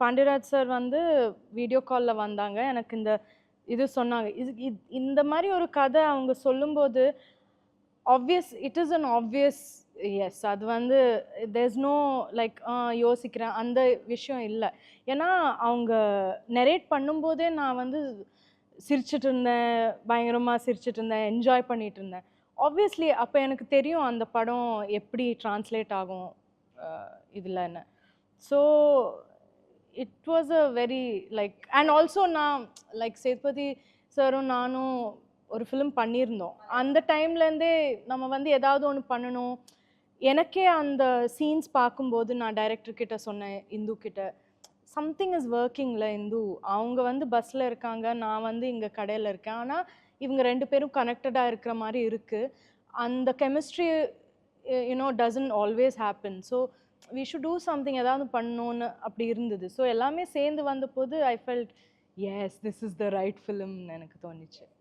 Pandiraj sir வந்து video காலில் வந்தாங்க. எனக்கு இந்த இது சொன்னாங்க. இது இந்த மாதிரி ஒரு கதை அவங்க சொல்லும்போது obvious it is an obvious as அது வந்து தேர்ஸ் நோ லைக் யோசிக்கிறேன். அந்த விஷயம் இல்லை. ஏன்னா அவங்க நெரேட் பண்ணும்போதே நான் வந்து சிரிச்சிட்டு இருந்தேன். பயங்கரமாக சிரிச்சிட்டு இருந்தேன். என்ஜாய் பண்ணிட்டு இருந்தேன். ஆப்வியஸ்லி அப்போ எனக்கு தெரியும் அந்த படம் எப்படி ட்ரான்ஸ்லேட் ஆகும் இதில் என்ன. So it was a very like and also நான் லைக் சேதுபதி சாரும் நானும் ஒரு ஃபிலிம் பண்ணியிருந்தோம். அந்த டைம்லேருந்தே நம்ம வந்து ஏதாவது ஒன்று பண்ணணும். எனக்கே அந்த சீன்ஸ் பார்க்கும்போது நான் டைரக்டர்கிட்ட சொன்னேன் இந்து கிட்ட சம்திங் இஸ் ஒர்க்கிங்கில் இந்து. அவங்க வந்து பஸ்ஸில் இருக்காங்க நான் வந்து இங்கே கடையில் இருக்கேன். ஆனால் இவங்க ரெண்டு பேரும் கனெக்டடாக இருக்கிற மாதிரி இருக்குது அந்த chemistry you know doesn't always happen so we should do something ஏதாவது பண்ணணும்னு அப்படி இருந்தது. ஸோ எல்லாமே சேர்ந்து வந்தபோது I felt yes this is the right ஃபிலிம்னு எனக்கு தோணுச்சு.